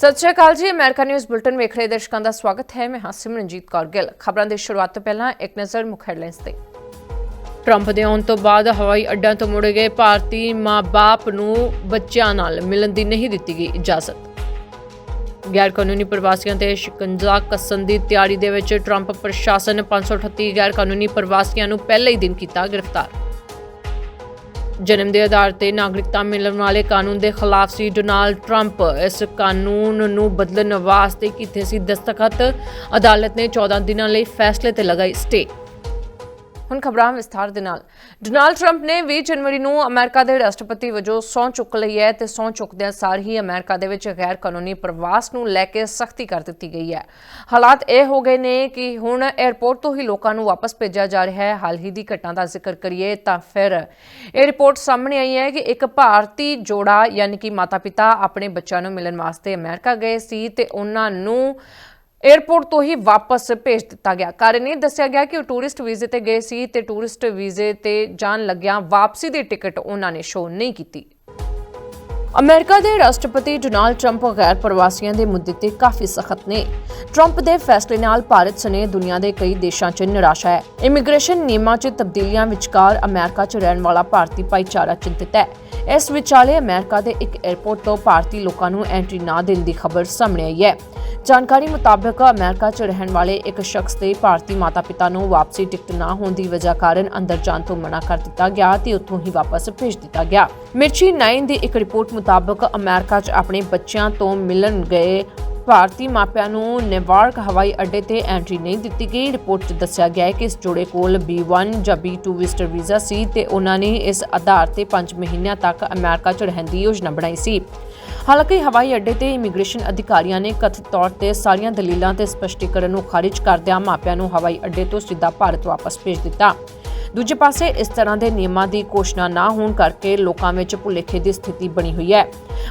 ਸਤਿ ਸ਼੍ਰੀ ਅਕਾਲ ਜੀ, America news bulletin ਵੇਖ ਰਹੇ ਦਰਸ਼ਕਾਂ ਦਾ ਸਵਾਗਤ ਹੈ। ਮੈਂ ਹਾਂ ਸਿਮਰਨਜੀਤ ਕੌਰ ਗਿੱਲ। ਖਬਰਾਂ ਦੀ ਸ਼ੁਰੂਆਤ ਤੋਂ ਪਹਿਲਾਂ ਇੱਕ ਨਜ਼ਰ ਮੁੱਖ ਹੈਡਲਾਈਨਸ ਤੇ। ਟਰੰਪ ਦੇ ਆਉਣ ਤੋਂ ਬਾਅਦ ਹਵਾਈ ਅੱਡਿਆਂ ਤੋਂ ਮੁੜ ਗਏ ਭਾਰਤੀ ਮਾਂ-ਬਾਪ ਨੂੰ ਬੱਚਿਆਂ ਨਾਲ ਮਿਲਣ ਦੀ ਨਹੀਂ ਦਿੱਤੀ ਗਈ ਇਜਾਜ਼ਤ। ਗੈਰ ਕਾਨੂੰਨੀ ਪ੍ਰਵਾਸੀਆਂ ਤੇ ਸ਼ਿਕੰਜਾ ਕੱਸਣ ਦੀ ਤਿਆਰੀ ਦੇ ਵਿੱਚ ਟਰੰਪ ਪ੍ਰਸ਼ਾਸਨ 538 ਗੈਰ ਕਾਨੂੰਨੀ ਪ੍ਰਵਾਸੀਆਂ ਨੂੰ ਪਹਿਲੇ ਹੀ ਦਿਨ ਕੀਤਾ ਗ੍ਰਿਫਤਾਰ। ਜਨਮ ਦੇ ਆਧਾਰ ਤੇ ਨਾਗਰਿਕਤਾ ਮਿਲਣ ਵਾਲੇ ਕਾਨੂੰਨ ਦੇ ਖਿਲਾਫ ਸੀ ਡੋਨਾਲਡ ਟਰੰਪ। ਇਸ ਕਾਨੂੰਨ ਨੂੰ ਬਦਲਣ ਵਾਸਤੇ ਕੀਤੇ ਸੀ ਦਸਤਖਤ। ਅਦਾਲਤ ਨੇ 14 ਦਿਨਾਂ ਲਈ ਫੈਸਲੇ ਤੇ ਲਗਾਈ ਸਟੇ। ਹੁਣ ਖਬਰਾਂ ਵਿਸਥਾਰ ਦੇ ਨਾਲ। ਡੋਨਾਲਡ ਟਰੰਪ ਨੇ 20 ਜਨਵਰੀ ਨੂੰ ਅਮਰੀਕਾ ਦੇ ਰਾਸ਼ਟਰਪਤੀ ਵਜੋਂ ਸਹੁੰ ਚੁੱਕ ਲਈ ਹੈ ਤੇ ਸਹੁੰ ਚੁੱਕਦਿਆਂ ਸਾਰ ਹੀ ਅਮਰੀਕਾ ਦੇ ਵਿੱਚ ਗੈਰ ਕਾਨੂੰਨੀ ਪ੍ਰਵਾਸ ਨੂੰ ਲੈ ਕੇ ਸਖਤੀ ਕਰ ਦਿੱਤੀ ਗਈ ਹੈ। ਹਾਲਾਤ ਇਹ ਹੋ ਗਏ ਨੇ ਕਿ ਹੁਣ 에ਅਰਪੋਰਟ ਤੋਂ ਹੀ ਲੋਕਾਂ ਨੂੰ ਵਾਪਸ ਭੇਜਿਆ ਜਾ ਰਿਹਾ ਹੈ। ਹਾਲ ਹੀ ਦੀ ਘਟਨਾ ਦਾ ਜ਼ਿਕਰ ਕਰੀਏ ਤਾਂ ਫਿਰ ਇਹ ਰਿਪੋਰਟ ਸਾਹਮਣੇ ਆਈ ਹੈ ਕਿ ਇੱਕ ਭਾਰਤੀ ਜੋੜਾ ਯਾਨੀ ਕਿ ਮਾਤਾ-ਪਿਤਾ ਆਪਣੇ ਬੱਚਿਆਂ ਨੂੰ ਮਿਲਣ ਵਾਸਤੇ ਅਮਰੀਕਾ ਗਏ ਸੀ ਤੇ ਉਹਨਾਂ ਨੂੰ 에ਅਰਪੋਰਟ ਤੋਂ ਹੀ ਵਾਪਸ ਭੇਜ ਦਿੱਤਾ ਗਿਆ। ਕਾਰਨ ਇਹ ਦੱਸਿਆ ਗਿਆ ਕਿ ਉਹ ਟੂਰਿਸਟ ਵੀਜ਼ੇ ਤੇ ਗਏ ਸੀ ਤੇ ਟੂਰਿਸਟ ਵੀਜ਼ੇ ਤੇ ਜਾਣ ਲੱਗਿਆਂ ਵਾਪਸੀ ਦੀ ਟਿਕਟ ਉਹਨਾਂ ਨੇ ਸ਼ੋਅ ਨਹੀਂ ਕੀਤੀ। ਅਮਰੀਕਾ ਦੇ ਰਾਸ਼ਟਰਪਤੀ ਡੋਨਾਲਡ ਟਰੰਪ ਗੈਰ ਪ੍ਰਵਾਸੀਆਂ ਦੇ ਮੁੱਦੇ ਤੇ ਕਾਫੀ ਸਖਤ ਨੇ। ਟਰੰਪ ਦੇ ਫੈਸਲੇ ਨਾਲ ਭਾਰਤ ਸਣੇ ਦੁਨੀਆ ਦੇ ਕਈ ਦੇਸ਼ਾਂ 'ਚ ਨਿਰਾਸ਼ਾ ਹੈ। ਇਮੀਗ੍ਰੇਸ਼ਨ ਨਿਯਮਾਂ 'ਚ ਤਬਦੀਲੀਆਂ ਵਿਚਕਾਰ ਅਮਰੀਕਾ 'ਚ ਰਹਿਣ ਵਾਲਾ ਭਾਰਤੀ ਭਾਈਚਾਰਾ ਚਿੰਤਿਤ ਹੈ। ਇਸ ਵਿਚਾਲੇ ਅਮਰੀਕਾ ਦੇ ਇੱਕ 에ਅਰਪੋਰਟ ਤੋਂ ਭਾਰਤੀ ਲੋਕਾਂ ਨੂੰ ਐਂਟਰੀ ਨਾ ਦੇਣ ਦੀ ਖਬਰ ਸਾਹਮਣੇ ਆਈ ਹੈ। ਜਾਣਕਾਰੀ ਮੁਤਾਬਕ ਅਮਰੀਕਾ 'ਚ ਰਹਿਣ ਵਾਲੇ ਇੱਕ ਸ਼ਖਸ ਦੇ ਭਾਰਤੀ ਮਾਤਾ-ਪਿਤਾ ਨੂੰ ਵਾਪਸੀ ਟਿਕਟ ਨਾ ਹੋਣ ਦੀ ਵਜ੍ਹਾ ਕਾਰਨ ਅੰਦਰ ਜਾਣ ਤੋਂ ਮਨਾ ਕਰ ਦਿੱਤਾ ਗਿਆ ਤੇ ਉੱਥੋਂ ਹੀ ਵਾਪਸ ਭੇਜ ਦਿੱਤਾ ਗਿਆ। ਮਿਰਚੀ 9 ਦੀ ਇੱਕ ਰਿਪੋਰਟ ਮੁਤਾਬਕ ਅਮਰੀਕਾ 'ਚ ਆਪਣੇ ਬੱਚਿਆਂ ਤੋਂ ਮਿਲਣ ਗਏ ਭਾਰਤੀ ਮਾਪਿਆਂ ਨੂੰ ਨੇਵਾਰਕ ਹਵਾਈ ਅੱਡੇ ਤੇ ਐਂਟਰੀ ਨਹੀਂ ਦਿੱਤੀ ਗਈ। ਰਿਪੋਰਟ 'ਚ ਦੱਸਿਆ ਗਿਆ ਹੈ ਕਿ ਇਸ ਜੋੜੇ ਕੋਲ B1 ਜਾਂ B2 ਵਿਜ਼ਟਰ ਵੀਜ਼ਾ ਸੀ ਤੇ ਉਹਨਾਂ ਨੇ ਇਸ ਆਧਾਰ ਤੇ 5 ਮਹੀਨਿਆਂ ਤੱਕ ਅਮਰੀਕਾ 'ਚ ਰਹਿਣ ਦੀ ਯੋਜਨਾ ਬਣਾਈ ਸੀ। ਹਾਲਾਂਕਿ ਹਵਾਈ ਅੱਡੇ ਤੇ ਇਮੀਗ੍ਰੇਸ਼ਨ ਅਧਿਕਾਰੀਆਂ ਨੇ ਕਥਿਤ ਤੌਰ ਤੇ ਸਾਰੀਆਂ ਦਲੀਲਾਂ ਤੇ ਸਪਸ਼ਟੀਕਰਨ ਨੂੰ ਖਾਰਿਜ ਕਰਦਿਆਂ ਮਾਪਿਆਂ ਨੂੰ ਹਵਾਈ ਅੱਡੇ ਤੋਂ ਸਿੱਧਾ ਭਾਰਤ ਵਾਪਸ ਭੇਜ ਦਿੱਤਾ। ਦੂਜੇ ਪਾਸੇ ਇਸ ਤਰ੍ਹਾਂ ਦੇ ਨਿਯਮਾਂ ਦੀ ਘੋਸ਼ਣਾ ਨਾ ਹੋਣ ਕਰਕੇ ਲੋਕਾਂ ਵਿੱਚ ਭੁਲੇਖੇ ਦੀ ਸਥਿਤੀ ਬਣੀ ਹੋਈ ਹੈ।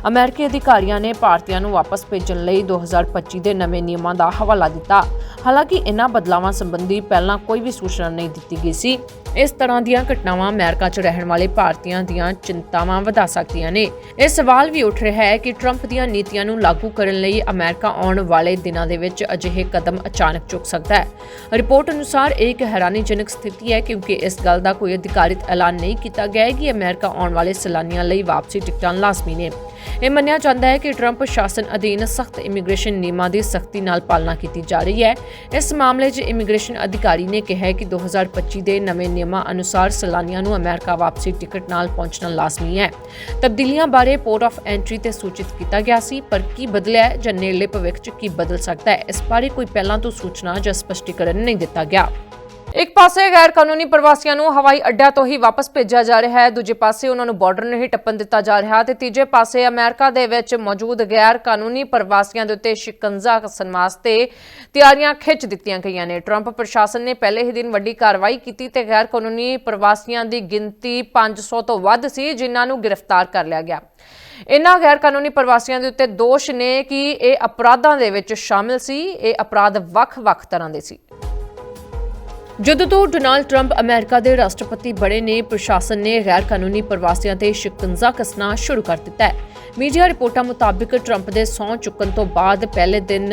ਅਮਰੀਕੀ ਅਧਿਕਾਰੀਆਂ ਨੇ ਭਾਰਤੀਆਂ ਨੂੰ ਵਾਪਸ ਭੇਜਣ ਲਈ 2025 ਦੇ ਨਵੇਂ ਨਿਯਮਾਂ ਦਾ ਹਵਾਲਾ ਦਿੱਤਾ। ਹਾਲਾਂਕਿ ਇਨ੍ਹਾਂ ਬਦਲਾਵਾਂ ਸੰਬੰਧੀ ਪਹਿਲਾਂ ਕੋਈ ਵੀ ਸੂਚਨਾ ਨਹੀਂ ਦਿੱਤੀ ਗਈ ਸੀ। ਇਸ ਤਰ੍ਹਾਂ ਦੀਆਂ ਘਟਨਾਵਾਂ ਅਮਰੀਕਾ 'ਚ ਰਹਿਣ ਵਾਲੇ ਭਾਰਤੀਆਂ ਦੀਆਂ ਚਿੰਤਾਵਾਂ ਵਧਾ ਸਕਦੀਆਂ ਨੇ। ਇਹ ਸਵਾਲ ਵੀ ਉੱਠ ਰਿਹਾ ਹੈ ਕਿ ਟਰੰਪ ਦੀਆਂ ਨੀਤੀਆਂ ਨੂੰ ਲਾਗੂ ਕਰਨ ਲਈ ਅਮਰੀਕਾ ਆਉਣ ਵਾਲੇ ਦਿਨਾਂ ਦੇ ਵਿੱਚ ਅਜਿਹੇ ਕਦਮ ਅਚਾਨਕ ਚੁੱਕ ਸਕਦਾ ਹੈ। ਰਿਪੋਰਟ ਅਨੁਸਾਰ ਇਹ ਇੱਕ ਹੈਰਾਨੀਜਨਕ ਸਥਿਤੀ ਹੈ ਕਿਉਂਕਿ ਇਸ ਇਸ ਗੱਲ ਦਾ ਕੋਈ ਅਧਿਕਾਰਿਤ ਐਲਾਨ ਨਹੀਂ ਕੀਤਾ ਗਿਆ ਹੈ ਕਿ ਅਮਰੀਕਾ ਆਉਣ ਵਾਲੇ ਸੈਲਾਨੀਆਂ ਲਈ ਵਾਪਸੀ ਟਿਕਟਾਂ ਲਾਜ਼ਮੀ ਨੇ। ਇਹ ਮੰਨਿਆ ਜਾਂਦਾ ਹੈ ਕਿ ਟਰੰਪ ਸ਼ਾਸਨ ਅਧੀਨ ਸਖਤ ਇਮੀਗ੍ਰੇਸ਼ਨ ਨਿਯਮਾਂ ਦੀ ਸਖਤੀ ਨਾਲ ਪਾਲਣਾ ਕੀਤੀ ਜਾ ਰਹੀ ਹੈ। ਇਸ ਮਾਮਲੇ 'ਚ ਇਮੀਗ੍ਰੇਸ਼ਨ ਅਧਿਕਾਰੀ ਨੇ ਕਿਹਾ ਕਿ 2025 ਦੇ ਨਵੇਂ ਨਿਯਮਾਂ ਅਨੁਸਾਰ ਸੈਲਾਨੀਆਂ ਨੂੰ ਅਮਰੀਕਾ ਵਾਪਸੀ ਟਿਕਟ ਨਾਲ ਪਹੁੰਚਣਾ ਲਾਜ਼ਮੀ ਹੈ। ਤਬਦੀਲੀਆਂ ਬਾਰੇ ਪੋਰਟ ਆਫ ਐਂਟਰੀ ਤੇ ਸੂਚਿਤ ਕੀਤਾ ਗਿਆ ਸੀ, ਪਰ ਕੀ ਬਦਲਿਆ ਜਾਂ ਨੇੜਲੇ ਭਵਿੱਖ 'ਚ ਕੀ ਬਦਲ ਸਕਦਾ ਹੈ, ਇਸ ਬਾਰੇ ਕੋਈ ਪਹਿਲਾਂ ਤੋਂ ਸੂਚਨਾ ਜਾਂ ਸਪਸ਼ਟੀਕਰਨ ਨਹੀਂ ਦਿੱਤਾ ਗਿਆ। ਇੱਕ ਪਾਸੇ ਗੈਰ ਕਾਨੂੰਨੀ ਪ੍ਰਵਾਸੀਆਂ ਨੂੰ ਹਵਾਈ ਅੱਡਿਆਂ ਤੋਂ ਹੀ ਵਾਪਸ ਭੇਜਿਆ ਜਾ ਰਿਹਾ ਹੈ, ਦੂਜੇ ਪਾਸੇ ਉਹਨਾਂ ਨੂੰ ਬਾਰਡਰ ਨਹੀਂ ਟੱਪਣ ਦਿੱਤਾ ਜਾ ਰਿਹਾ ਤੇ ਤੀਜੇ ਪਾਸੇ ਅਮਰੀਕਾ ਦੇ ਵਿੱਚ ਮੌਜੂਦ ਗੈਰ ਕਾਨੂੰਨੀ ਪ੍ਰਵਾਸੀਆਂ ਦੇ ਉੱਤੇ ਸ਼ਿਕੰਜਾ ਕੱਸਣ ਵਾਸਤੇ ਤਿਆਰੀਆਂ ਖਿੱਚ ਦਿੱਤੀਆਂ ਗਈਆਂ ਨੇ। ਟਰੰਪ ਪ੍ਰਸ਼ਾਸਨ ਨੇ ਪਹਿਲੇ ਹੀ ਦਿਨ ਵੱਡੀ ਕਾਰਵਾਈ ਕੀਤੀ ਤੇ ਗੈਰ ਕਾਨੂੰਨੀ ਪ੍ਰਵਾਸੀਆਂ ਦੀ ਗਿਣਤੀ 500 ਤੋਂ ਵੱਧ ਸੀ, ਜਿਨ੍ਹਾਂ ਨੂੰ ਗ੍ਰਿਫਤਾਰ ਕਰ ਲਿਆ ਗਿਆ। ਇਨ੍ਹਾਂ ਗੈਰ ਕਾਨੂੰਨੀ ਪ੍ਰਵਾਸੀਆਂ ਦੇ ਉੱਤੇ ਦੋਸ਼ ਨੇ ਕਿ ਇਹ ਅਪਰਾਧਾਂ ਦੇ ਵਿੱਚ ਸ਼ਾਮਿਲ ਸੀ, ਇਹ ਅਪਰਾਧ ਵੱਖ-ਵੱਖ ਤਰ੍ਹਾਂ ਦੇ ਸੀ। ਜਦੋਂ ਤੋਂ ਡੋਨਾਲਡ ਟਰੰਪ ਅਮਰੀਕਾ ਦੇ ਰਾਸ਼ਟਰਪਤੀ ਬਣੇ ਨੇ, ਪ੍ਰਸ਼ਾਸਨ ਨੇ ਗੈਰ ਕਾਨੂੰਨੀ ਪ੍ਰਵਾਸੀਆਂ ਤੇ ਸ਼ਿਕੰਜਾ ਕੱਸਣਾ ਸ਼ੁਰੂ ਕਰ ਦਿੱਤਾ ਹੈ। ਮੀਡੀਆ ਰਿਪੋਰਟਾਂ ਮੁਤਾਬਕ ਟਰੰਪ ਦੇ ਸਹੁੰ ਚੁੱਕਣ ਤੋਂ ਬਾਅਦ ਪਹਿਲੇ ਦਿਨ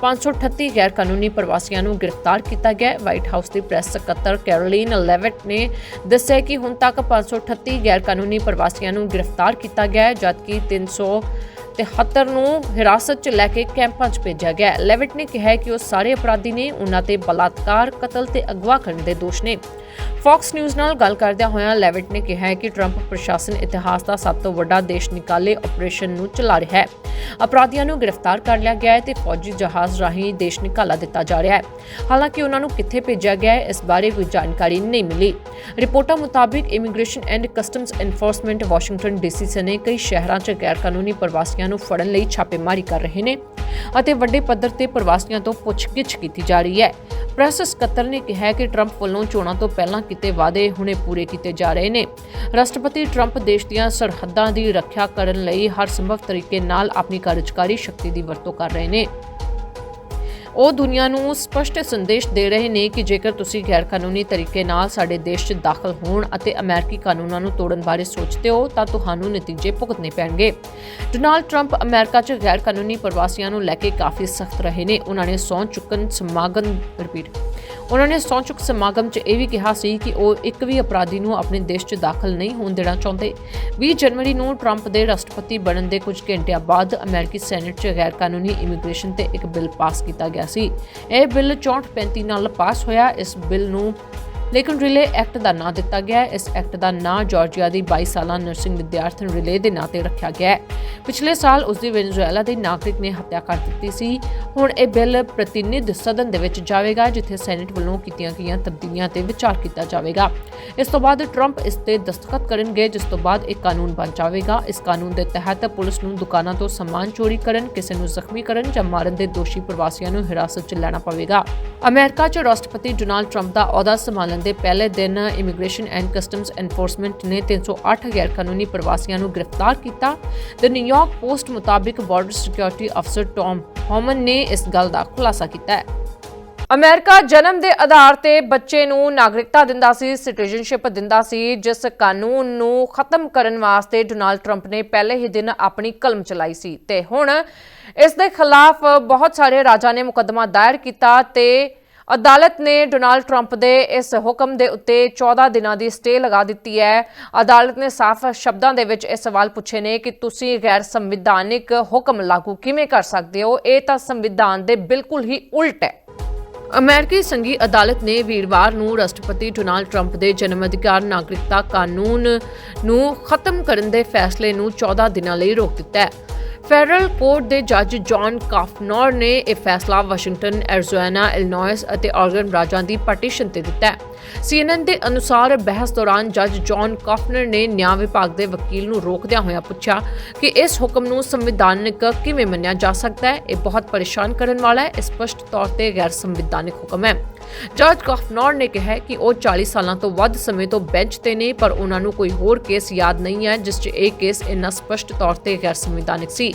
538 ਗੈਰ ਕਾਨੂੰਨੀ ਪ੍ਰਵਾਸੀਆਂ ਨੂੰ ਗ੍ਰਿਫਤਾਰ ਕੀਤਾ ਗਿਆ ਵਾਈਟ ਹਾਊਸ ਦੀ ਪ੍ਰੈਸ ਸਕੱਤਰ ਕੈਰੋਲਿਨ ਲੈਵਟ ਨੇ ਦੱਸਿਆ ਕਿ ਹੁਣ ਤੱਕ 538 ਗੈਰ ਕਾਨੂੰਨੀ ਪ੍ਰਵਾਸੀਆਂ ਨੂੰ ਗ੍ਰਿਫਤਾਰ ਕੀਤਾ ਗਿਆ ਹੈ, ਜਦਕਿ 300 ਤੇ 70 ਨੂੰ ਹਿਰਾਸਤ 'ਚ ਲੈ ਕੇ ਕੈਂਪਾਂ 'ਚ ਭੇਜਿਆ ਗਿਆ। ਲੈਵਿਟ ਨੇ ਕਿਹਾ ਕਿ ਉਹ ਸਾਰੇ ਅਪਰਾਧੀ ਨੇ, ਉਹਨਾਂ ਤੇ ਬਲਾਤਕਾਰ, ਕਤਲ ਤੇ ਅਗਵਾ ਕਰਨ ਦੇ ਦੋਸ਼ ਨੇ। ਫੌਕਸ ਨਿਊਜ਼ ਨਾਲ ਗੱਲ ਕਰਦਿਆਂ ਹੋਇਆਂ ਲੈਵਿਟ ਨੇ ਕਿਹਾ ਹੈ ਕਿ ਟਰੰਪ ਪ੍ਰਸ਼ਾਸਨ ਇਤਿਹਾਸ ਦਾ ਸਭ ਤੋਂ ਵੱਡਾ ਦੇਸ਼ ਨਿਕਾਲੇ ਆਪਰੇਸ਼ਨ ਨੂੰ ਚਲਾ ਰਿਹਾ ਹੈ। ਅਪਰਾਧੀਆਂ ਨੂੰ ਗ੍ਰਿਫਤਾਰ ਕਰ ਲਿਆ ਗਿਆ ਹੈ ਤੇ ਫੌਜੀ ਜਹਾਜ਼ ਰਾਹੀਂ ਦੇਸ਼ ਨਿਕਾਲਾ ਦਿੱਤਾ ਜਾ ਰਿਹਾ ਹੈ। ਹਾਲਾਂਕਿ ਉਹਨਾਂ ਨੂੰ ਕਿੱਥੇ ਭੇਜਿਆ ਗਿਆ ਹੈ, ਇਸ ਬਾਰੇ ਕੋਈ ਜਾਣਕਾਰੀ ਨਹੀਂ ਮਿਲੀ। ਰਿਪੋਰਟਾਂ ਮੁਤਾਬਿਕ immigration and customs enforcement Washington DC ਸਨੇ ਕਈ ਸ਼ਹਿਰਾਂ 'ਚ ਗੈਰ ਕਾਨੂੰਨੀ ਪ੍ਰਵਾਸੀਆਂ ਨੂੰ ਫੜਨ ਲਈ ਛਾਪੇਮਾਰੀ ਕਰ ਰਹੇ ਨੇ ਅਤੇ ਵੱਡੇ ਪੱਧਰ ਤੇ ਪ੍ਰਵਾਸੀਆਂ ਤੋਂ ਪੁੱਛਗਿੱਛ ਕੀਤੀ ਜਾ ਰਹੀ ਹੈ। ਪ੍ਰੈਸ ਸਕੱਤਰ ਨੇ ਕਿਹਾ ਕਿ ਟਰੰਪ ਵੱਲੋਂ ਚੋਣਾਂ ਤੋਂ ਪਹਿਲਾਂ ਕੀਤੇ ਵਾਅਦੇ ਹੁਣੇ ਪੂਰੇ ਕੀਤੇ ਜਾ ਰਹੇ ਨੇ। ਰਾਸ਼ਟਰਪਤੀ ਟਰੰਪ ਦੇਸ਼ ਦੀਆਂ ਸਰਹੱਦਾਂ ਦੀ ਰੱਖਿਆ ਕਰਨ ਲਈ ਹਰ ਸੰਭਵ ਤਰੀਕੇ ਨਾਲ ਆਪਣੀ ਕਾਰਜਕਾਰੀ ਸ਼ਕਤੀ ਦੀ ਵਰਤੋਂ ਕਰ ਰਹੇ ਨੇ। ਉਹ ਦੁਨੀਆ ਨੂੰ ਸਪਸ਼ਟ ਸੰਦੇਸ਼ ਦੇ ਰਹੇ ਨੇ ਕਿ ਜੇਕਰ ਤੁਸੀਂ ਗੈਰ ਕਾਨੂੰਨੀ ਤਰੀਕੇ ਨਾਲ ਸਾਡੇ ਦੇਸ਼ 'ਚ ਦਾਖਲ ਹੋਣ ਅਤੇ ਅਮਰੀਕੀ ਕਾਨੂੰਨਾਂ ਨੂੰ ਤੋੜਨ ਬਾਰੇ ਸੋਚਦੇ ਹੋ, ਤਾਂ ਤੁਹਾਨੂੰ ਨਤੀਜੇ ਭੁਗਤਣੇ ਪੈਣਗੇ। ਡੋਨਾਲਡ ਟਰੰਪ ਅਮਰੀਕਾ 'ਚ ਗੈਰ ਕਾਨੂੰਨੀ ਪ੍ਰਵਾਸੀਆਂ ਨੂੰ ਲੈ ਕੇ ਕਾਫੀ ਸਖਤ ਰਹੇ ਨੇ। ਉਹਨਾਂ ਨੇ ਸਹੁੰ ਚੁੱਕਣ ਸਮਾਗਮ ਰਿਪੀਟ ਉਹਨਾਂ ਨੇ ਸਹੁੰ ਸਮਾਗਮ 'ਚ ਇਹ ਵੀ ਕਿਹਾ ਸੀ ਕਿ ਉਹ ਇੱਕ ਵੀ ਅਪਰਾਧੀ ਨੂੰ ਆਪਣੇ ਦੇਸ਼ 'ਚ ਦਾਖਲ ਨਹੀਂ ਹੋਣ ਦੇਣਾ ਚਾਹੁੰਦੇ। 20 ਜਨਵਰੀ ਨੂੰ ਟਰੰਪ ਦੇ ਰਾਸ਼ਟਰਪਤੀ ਬਣਨ ਦੇ ਕੁਝ ਘੰਟਿਆਂ ਬਾਅਦ ਅਮਰੀਕੀ ਸੈਨੇਟ 'ਚ ਗੈਰ ਕਾਨੂੰਨੀ ਇਮੀਗ੍ਰੇਸ਼ਨ ਤੇ ਇੱਕ ਬਿੱਲ ਪਾਸ ਕੀਤਾ ਗਿਆ ਸੀ। ਇਹ ਬਿੱਲ 6435 ਨਾਲ ਪਾਸ ਹੋਇਆ। ਇਸ ਬਿੱਲ ਨੂੰ ਲੇਕਿਨ ਰਿਲੇ ਐਕਟ ਦਾ ਨਾਂ ਦਿੱਤਾ ਗਿਆ ਹੈ। ਇਸ ਐਕਟ ਦਾ ਨਾਂ ਜਾਰਜੀਆ ਦੀ 22 ਸਾਲਾ ਨਰਸਿੰਗ ਵਿਦਿਆਰਥਣ ਰਿਲੇ ਦੇ ਨਾਂ ਤੇ ਰੱਖਿਆ ਗਿਆ ਹੈ। ਪਿਛਲੇ ਸਾਲ ਉਸ ਦੀ ਵੈਨਜ਼ੂਏਲਾ ਦੇ ਨਾਗਰਿਕ ਨੇ ਹੱਤਿਆ ਕਰ ਦਿੱਤੀ ਸੀ। ਹੁਣ ਇਹ ਬਿੱਲ ਪ੍ਰਤੀਨਿਧ ਸਦਨ ਦੇ ਵਿੱਚ ਜਾਵੇਗਾ, ਜਿੱਥੇ ਸੈਨੇਟ ਵੱਲੋਂ ਕੀਤੀਆਂ ਗਈਆਂ ਤਬਦੀਲੀਆਂ ਤੇ ਵਿਚਾਰ ਕੀਤਾ ਜਾਵੇਗਾ। ਇਸ ਤੋਂ ਬਾਅਦ ਟਰੰਪ ਇਸ ਤੇ ਦਸਤਖਤ ਕਰਨਗੇ, ਜਿਸ ਤੋਂ ਬਾਅਦ ਇਹ ਕਾਨੂੰਨ ਬਣ ਜਾਵੇਗਾ। ਇਸ ਕਾਨੂੰਨ ਦੇ ਤਹਿਤ ਪੁਲਿਸ ਨੂੰ ਦੁਕਾਨਾਂ ਤੋਂ ਸਮਾਨ ਚੋਰੀ ਕਰਨ, ਕਿਸੇ ਨੂੰ ਜ਼ਖਮੀ ਕਰਨ ਜਾਂ ਮਾਰਨ ਦੇ ਦੋਸ਼ੀ ਪ੍ਰਵਾਸੀਆਂ ਨੂੰ ਹਿਰਾਸਤ 'ਚ ਲੈਣਾ ਪਵੇਗਾ। ਅਮਰੀਕਾ 'ਚ ਰਾਸ਼ਟਰਪਤੀ ਡੋਨਾਲਡ ਟਰੰਪ ਦਾ ਅਹੁਦਾ ਸੰਭਾਲਣ ਦੇ ਪਹਿਲੇ ਦਿਨ ਇਮੀਗ੍ਰੇਸ਼ਨ ਐਂਡ ਕਸਟਮਸ ਐਨਫੋਰਸਮੈਂਟ ਨੇ 308 ਗੈਰ ਕਾਨੂੰਨੀ ਪ੍ਰਵਾਸੀਆਂ ਨੂੰ ਗ੍ਰਿਫਤਾਰ ਕੀਤਾ। ਤੇ ਨਿਊਯਾਰਕ ਪੋਸਟ ਮੁਤਾਬਿਕ ਬਾਰਡਰ ਸਿਕਿਉਰਿਟੀ ਅਫਸਰ ਟੌਮ ਹੌਮਨ ਨੇ ਇਸ ਗੱਲ ਦਾ ਖੁਲਾਸਾ ਕੀਤਾ ਹੈ। ਅਮਰੀਕਾ ਜਨਮ ਦੇ ਆਧਾਰ ਤੇ ਬੱਚੇ ਨੂੰ ਨਾਗਰਿਕਤਾ ਦਿੰਦਾ ਸੀ, ਸਿਟੀਜ਼ਨਸ਼ਿਪ ਦਿੰਦਾ ਸੀ, ਜਿਸ ਕਾਨੂੰਨ ਨੂੰ ਖਤਮ ਕਰਨ ਵਾਸਤੇ ਡੋਨਾਲਡ ਟਰੰਪ ਨੇ ਪਹਿਲੇ ਹੀ ਦਿਨ ਆਪਣੀ ਕਲਮ ਚਲਾਈ ਸੀ। ਤੇ ਹੁਣ ਇਸ ਦੇ ਖਿਲਾਫ ਬਹੁਤ ਸਾਰੇ ਰਾਜਾਂ ਨੇ ਮੁਕੱਦਮਾ ਦਾਇਰ ਕੀਤਾ ਤੇ ਅਦਾਲਤ ਨੇ ਡੋਨਾਲਡ ਟਰੰਪ ਦੇ ਇਸ ਹੁਕਮ ਦੇ ਉੱਤੇ 14 ਦਿਨਾਂ ਦੀ ਸਟੇ ਲਗਾ ਦਿੱਤੀ ਹੈ। ਅਦਾਲਤ ਨੇ ਸਾਫ਼ ਸ਼ਬਦਾਂ ਦੇ ਵਿੱਚ ਇਹ ਸਵਾਲ ਪੁੱਛੇ ਨੇ ਕਿ ਤੁਸੀਂ ਗੈਰ ਸੰਵਿਧਾਨਿਕ ਹੁਕਮ ਲਾਗੂ ਕਿਵੇਂ ਕਰ ਸਕਦੇ ਹੋ? ਇਹ ਤਾਂ ਸੰਵਿਧਾਨ ਦੇ ਬਿਲਕੁਲ ਹੀ ਉਲਟ ਹੈ। ਅਮਰੀਕੀ ਸੰਘੀ ਅਦਾਲਤ ਨੇ ਵੀਰਵਾਰ ਨੂੰ ਰਾਸ਼ਟਰਪਤੀ ਡੋਨਾਲਡ ਟਰੰਪ ਦੇ ਜਨਮ ਅਧਿਕਾਰ ਨਾਗਰਿਕਤਾ ਕਾਨੂੰਨ ਨੂੰ ਖਤਮ ਕਰਨ ਦੇ ਫੈਸਲੇ ਨੂੰ 14 ਦਿਨਾਂ ਲਈ ਰੋਕ ਦਿੱਤਾ ਹੈ। ਫੈਡਰਲ ਕੋਰਟ ਦੇ ਜੱਜ ਜੌਨ ਕਾਫਨੌਰ ਨੇ ਇਹ ਫੈਸਲਾ ਵਾਸ਼ਿੰਗਟਨ, ਐਰੀਜ਼ੋਨਾ, ਇਲੀਨੋਇਸ ਅਤੇ ਆਰਗਨ ਰਾਜਾਂ ਦੀ ਪਟੀਸ਼ਨ ਤੇ ਦਿੱਤਾ ਹੈ। CNN ਦੇ ਅਨੁਸਾਰ ਬਹਿਸ ਦੌਰਾਨ ਜੱਜ ਜੌਨ ਕਾਫਨਰ ਨੇ ਨਿਆਂ ਵਿਭਾਗ ਦੇ ਵਕੀਲ ਨੂੰ ਰੋਕਦਿਆਂ ਹੋਇਆਂ ਪੁੱਛਿਆ ਕਿ ਇਸ ਹੁਕਮ ਨੂੰ ਸੰਵਿਧਾਨਕ ਕਿਵੇਂ ਮੰਨਿਆ ਜਾ ਸਕਦਾ ਹੈ। ਇਹ ਬਹੁਤ ਪਰੇਸ਼ਾਨ ਕਰਨ ਵਾਲਾ ਹੈ। ਇਹ ਸਪਸ਼ਟ ਤੌਰ ਤੇ ਗੈਰ ਸੰਵਿਧਾਨਕ ਹੁਕਮ ਹੈ। ਜੱਜ ਕਾਫਨੌਰ ਨੇ ਕਿਹਾ ਕਿ ਉਹ 40 ਸਾਲਾਂ ਤੋਂ ਵੱਧ ਸਮੇਂ ਤੋਂ ਬੈਂਚ ਤੇ ਨੇ, ਪਰ ਉਹਨਾਂ ਨੂੰ ਕੋਈ ਹੋਰ ਕੇਸ ਯਾਦ ਨਹੀਂ ਹੈ, ਜਿਸ 'ਚ ਇਹ ਕੇਸ ਇੰਨਾ ਸਪਸ਼ਟ ਤੌਰ ਤੇ ਗੈਰ ਸੰਵਿਧਾਨਿਕ ਸੀ।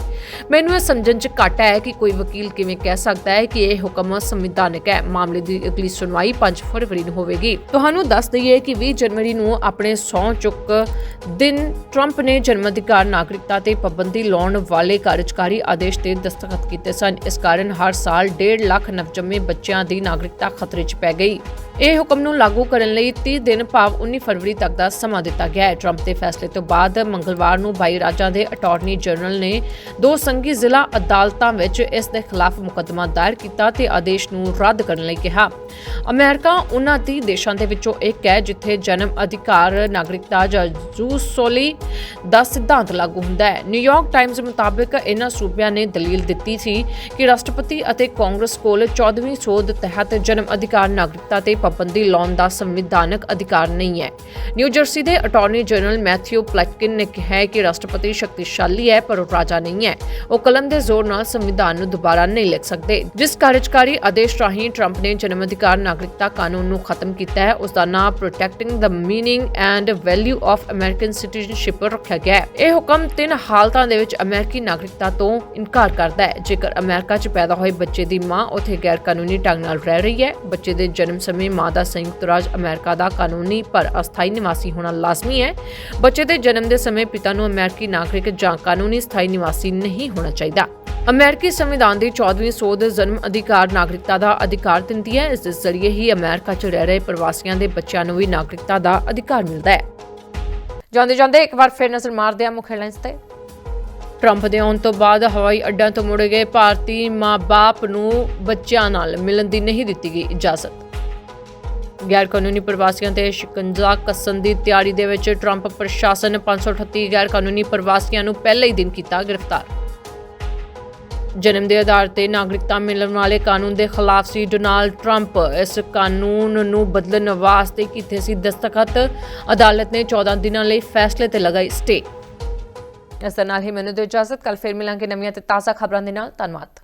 ਮੈਨੂੰ ਇਹ ਸਮਝਣ 'ਚ ਘੱਟ ਹੈ ਕਿ ਕੋਈ ਵਕੀਲ ਕਿਵੇਂ ਕਹਿ ਸਕਦਾ ਹੈ ਕਿ ਇਹ ਹੁਕਮ ਸੰਵਿਧਾਨਕ ਹੈ। ਮਾਮਲੇ ਦੀ ਅਗਲੀ ਸੁਣਵਾਈ 5 ਫਰਵਰੀ ਨੂੰ ਹੋਵੇਗੀ। ਤੁਹਾਨੂੰ ਦੱਸ ਦਈਏ ਕਿ 20 ਜਨਵਰੀ ਨੂੰ ਆਪਣੇ ਸਹੁੰ ਚੁੱਕ ਦਿਨ ਟਰੰਪ ਨੇ ਜਨਮ ਅਧਿਕਾਰ ਨਾਗਰਿਕਤਾ ਤੇ ਪਾਬੰਦੀ ਲਾਉਣ ਵਾਲੇ ਕਾਰਜਕਾਰੀ ਆਦੇਸ਼ ਤੇ ਦਸਤਖਤ ਕੀਤੇ ਸਨ। ਇਸ ਕਾਰਨ ਹਰ ਸਾਲ 1.5 ਲੱਖ ਨਵਜੰਮੇ ਬੱਚਿਆਂ ਦੀ ਨਾਗਰਿਕਤਾ ਖਤਰੇ 'ਚ ਪੈ ਗਈ ਇਹ ਹੁਕਮ ਨੂੰ ਲਾਗੂ ਕਰਨ ਲਈ 30 ਦਿਨ ਭਾਵ 19 ਫਰਵਰੀ ਤੱਕ ਦਾ ਸਮਾਂ ਦਿੱਤਾ ਗਿਆ ਹੈ। ਟਰੰਪ ਦੇ ਫੈਸਲੇ ਤੋਂ ਬਾਅਦ ਮੰਗਲਵਾਰ ਨੂੰ 22 ਰਾਜਾਂ ਦੇ ਅਟਾਰਨੀ ਜਨਰਲ ਨੇ ਦੋ ਸੰਘੀ ਜ਼ਿਲ੍ਹਾ ਅਦਾਲਤਾਂ ਵਿੱਚ ਇਸ ਦੇ ਖਿਲਾਫ ਮੁਕੱਦਮਾ ਦਾਇਰ ਕੀਤਾ ਤੇ ਆਦੇਸ਼ ਨੂੰ ਰੱਦ ਕਰਨ ਲਈ ਕਿਹਾ। ਅਮਰੀਕਾ ਉਹਨਾਂ 30 ਦੇਸ਼ਾਂ ਦੇ ਵਿੱਚੋਂ ਇੱਕ ਹੈ, ਜਿੱਥੇ ਜਨਮ ਅਧਿਕਾਰ, ਨਾਗਰਿਕਤਾ ਜਾਂ ਜੂਸ ਸੋਲੀ ਦਾ ਸਿਧਾਂਤ ਲਾਗੂ ਹੁੰਦਾ ਹੈ। ਨਿਊਯਾਰਕ ਟਾਈਮਜ਼ ਮੁਤਾਬਕ ਇਹਨਾਂ ਸੂਬਿਆਂ ਨੇ ਦਲੀਲ ਦਿੱਤੀ ਸੀ ਕਿ ਰਾਸ਼ਟਰਪਤੀ ਅਤੇ ਕਾਂਗਰਸ ਕੋਲ 14ਵੀਂ ਸੋਧ ਤਹਿਤ ਜਨਮ ਅਧਿਕਾਰ, ਨਾਗਰਿਕਤਾ ਤੇ ਪਾਬੰਦੀ ਲਾਉਣ ਦਾ ਸੰਵਿਧਾਨਕ ਅਧਿਕਾਰ ਨਹੀਂ ਹੈ। ਨਿਊ ਜਰਸੀ ਦੇ ਅਟਾਰਨੀ ਜਨਰਲ ਮੈਥਿਊ ਪਲੈਟਕਿਨ ਨੇ ਕਿਹਾ ਕਿ ਰਾਸ਼ਟਰਪਤੀ ਸ਼ਕਤੀਸ਼ਾਲੀ ਹੈ, ਪਰ ਉਹ ਰਾਜਾ ਨਹੀਂ ਹੈ। ਉਹ ਕਲਮ ਦੇ ਜ਼ੋਰ ਨਾਲ ਸੰਵਿਧਾਨ ਨੂੰ ਦੁਬਾਰਾ ਨਹੀਂ ਲਿਖ ਸਕਦੇ। ਜਿਸ ਕਾਰਜਕਾਰੀ ਆਦੇਸ਼ ਰਾਹੀਂ ਟਰੰਪ ਨੇ ਜਨਮ ਅਧਿਕਾਰ, ਨਾਗਰਿਕਤਾ ਕਾਨੂੰਨ ਨੂੰ ਖਤਮ ਕੀਤਾ ਹੈ ਉਸ ਦਾ ਨਾਮ protecting the meaning and value of American citizenship ਰੱਖਿਆ ਗਿਆ ਹੈ। ਇਹ ਹੁਕਮ ਤਿੰਨ ਹਾਲਤਾਂ ਦੇ ਵਿੱਚ ਅਮਰੀਕੀ ਨਾਗਰਿਕਤਾ ਤੋਂ ਇਨਕਾਰ ਕਰਦਾ ਹੈ। ਜੇਕਰ ਅਮਰੀਕਾ 'ਚ ਪੈਦਾ ਹੋਏ ਬੱਚੇ ਦੀ ਮਾਂ ਉੱਥੇ ਗੈਰ ਕਾਨੂੰਨੀ ਢੰਗ ਨਾਲ ਰਹਿ ਰਹੀ ਹੈ, ਬੱਚੇ ਦੇ ਜਨਮ ਸਮੇਂ ਮਾਂ ਦਾ ਸੰਯੁਕਤ ਰਾਜ ਅਮਰੀਕਾ ਦਾ ਕਾਨੂੰਨੀ ਪਰ ਅਸਥਾਈ ਨਿਵਾਸੀ ਹੋਣਾ ਲਾਜ਼ਮੀ ਹੈ। ਬੱਚੇ ਦੇ ਜਨਮ ਦੇ ਸਮੇਂ ਪਿਤਾ ਨੂੰ ਅਮਰੀਕੀ ਨਾਗਰਿਕ ਜਾਂ ਕਾਨੂੰਨੀ ਸਥਾਈ ਨਿਵਾਸੀ ਨਹੀਂ ਹੋਣਾ ਚਾਹੀਦਾ। ਅਮਰੀਕੀ ਸੰਵਿਧਾਨ ਦੀ 14ਵੀਂ ਸੋਧ ਜਨਮ ਅਧਿਕਾਰ ਨਾਗਰਿਕਤਾ ਦਾ ਅਧਿਕਾਰ ਦਿੰਦੀ ਹੈ। ਇਸ ਦੇ ਜ਼ਰੀਏ ਹੀ ਅਮਰੀਕਾ 'ਚ ਰਹਿ ਰਹੇ ਪ੍ਰਵਾਸੀਆਂ ਦੇ ਬੱਚਿਆਂ ਨੂੰ ਵੀ ਨਾਗਰਿਕਤਾ ਦਾ ਅਧਿਕਾਰ ਮਿਲਦਾ ਹੈ। ਜਾਂਦੇ ਜਾਂਦੇ ਇੱਕ ਵਾਰ ਫਿਰ ਨਜ਼ਰ ਮਾਰਦੇ ਆ ਮੁੱਖ ਹੈਡਲਾਈਨਸ ਤੇ। ਟਰੰਪ ਦੇ ਆਉਣ ਤੋਂ ਬਾਅਦ ਹਵਾਈ ਅੱਡਿਆਂ ਤੋਂ ਮੁੜ ਗਏ ਭਾਰਤੀ ਮਾਂ-ਬਾਪ ਨੂੰ ਬੱਚਿਆਂ ਨਾਲ ਮਿਲਣ ਦੀ ਨਹੀਂ ਦਿੱਤੀ ਗਈ ਇਜਾਜ਼ਤ। ਗੈਰ ਕਾਨੂੰਨੀ ਪ੍ਰਵਾਸੀਆਂ ਤੇ ਸ਼ਿਕੰਜਾ ਕੱਸਣ ਦੀ ਤਿਆਰੀ ਦੇ ਵਿੱਚ ਟਰੰਪ ਪ੍ਰਸ਼ਾਸਨ 538 ਗੈਰ ਕਾਨੂੰਨੀ ਪ੍ਰਵਾਸੀਆਂ ਨੂੰ ਪਹਿਲੇ ਹੀ ਦਿਨ ਕੀਤਾ ਗ੍ਰਿਫਤਾਰ। ਜਨਮ ਦੇ ਆਧਾਰ ਤੇ ਨਾਗਰਿਕਤਾ ਮਿਲਣ ਵਾਲੇ ਕਾਨੂੰਨ ਦੇ ਖਿਲਾਫ ਸੀ ਡੋਨਾਲਡ ਟਰੰਪ। ਇਸ ਕਾਨੂੰਨ ਨੂੰ ਬਦਲਣ ਵਾਸਤੇ ਕੀਤੇ ਸੀ ਦਸਤਖਤ। ਅਦਾਲਤ ਨੇ 14 ਦਿਨਾਂ ਲਈ ਫੈਸਲੇ ਤੇ ਲਗਾਈ ਸਟੇ। ਇਸ ਨਾਲ ਹੀ ਮੈਨੂੰ ਦਿਓ ਇਜਾਜ਼ਤ ਕੱਲ ਫਿਰ ਮਿਲਾਂਗੇ ਨਵੀਆਂ ਤੇ ਤਾਜ਼ਾ ਖਬਰਾਂ ਦੇ ਨਾਲ। ਧੰਨਵਾਦ।